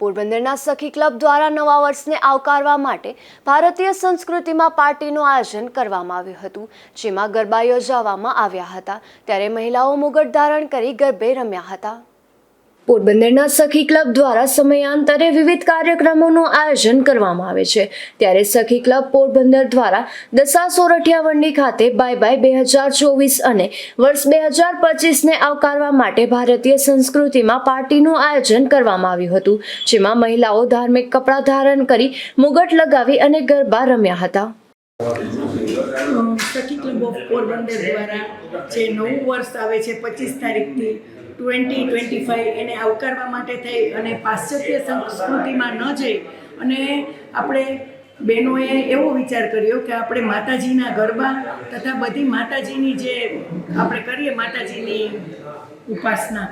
પોરબંદરના સખી ક્લબ દ્વારા નવા વર્ષને આવકારવા માટે ભારતીય સંસ્કૃતિમાં પાર્ટીનું આયોજન કરવામાં આવ્યું હતું, જેમાં ગરબા યોજવામાં આવ્યા હતા. ત્યારે મહિલાઓ મુગટ ધારણ કરી ગરબે રમ્યા હતા. પોરબંદરના સખી ક્લબ દ્વારા સમયાંતરે વિવિધ કાર્યક્રમોનું આયોજન કરવામાં આવે છે. ત્યારે સખી ક્લબ પોરબંદર દ્વારા દસા સોરઠિયાવંડી ખાતે બાય બાય બે હજાર ચોવીસ અને વર્ષ બે હજાર પચીસને આવકારવા માટે ભારતીય સંસ્કૃતિમાં પાર્ટીનું આયોજન કરવામાં આવ્યું હતું, જેમાં મહિલાઓ ધાર્મિક કપડાં ધારણ કરી મુગટ લગાવી અને ગરબા રમ્યા હતા. સખી ક્લબ ઓફ પોરબંદર દ્વારા જે નવું વર્ષ આવે છે, પચીસ તારીખથી ટ્વેન્ટી ટ્વેન્ટી ફાઇવ એને આવકારવા માટે થઈ અને પાશ્ચાત્ય સંસ્કૃતિમાં ન જઈ અને આપણે બહેનોએ એવો વિચાર કર્યો કે આપણે માતાજીના ગરબા તથા બધી માતાજીની જે આપણે કરીએ માતાજીની ઉપાસના,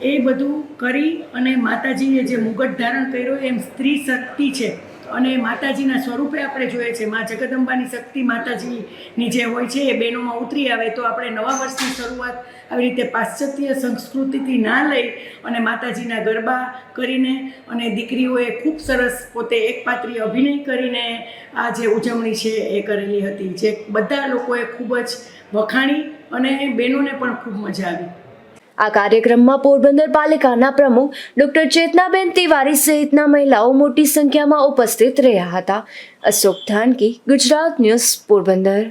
એ બધું કરી અને માતાજીએ જે મુગટ ધારણ કર્યો, એમ સ્ત્રી શક્તિ છે. અને માતાજીના સ્વરૂપે આપણે જોઈએ છે. મા જગદંબાની શક્તિ માતાજીની જે હોય છે, એ બહેનોમાં ઉતરી આવે તો આપણે નવા વર્ષની શરૂઆત આવી રીતે પાશ્ચાત્ય સંસ્કૃતિથી ના લઈ અને માતાજીના ગરબા કરીને અને દીકરીઓએ ખૂબ સરસ પોતે એકપાત્રી અભિનય કરીને આ જે ઉજવણી છે એ કરેલી હતી. જે બધા લોકોએ ખૂબ જ વખાણી અને બહેનોને પણ ખૂબ મજા આવી. આ કાર્યક્રમમાં પોરબંદર પાલિકાના પ્રમુખ ડોક્ટર ચેતનાબેન તિવારી સહિતના મહિલાઓ મોટી સંખ્યામાં ઉપસ્થિત રહ્યા હતા. અશોક ધાનકી, ગુજરાત ન્યૂઝ, પોરબંદર.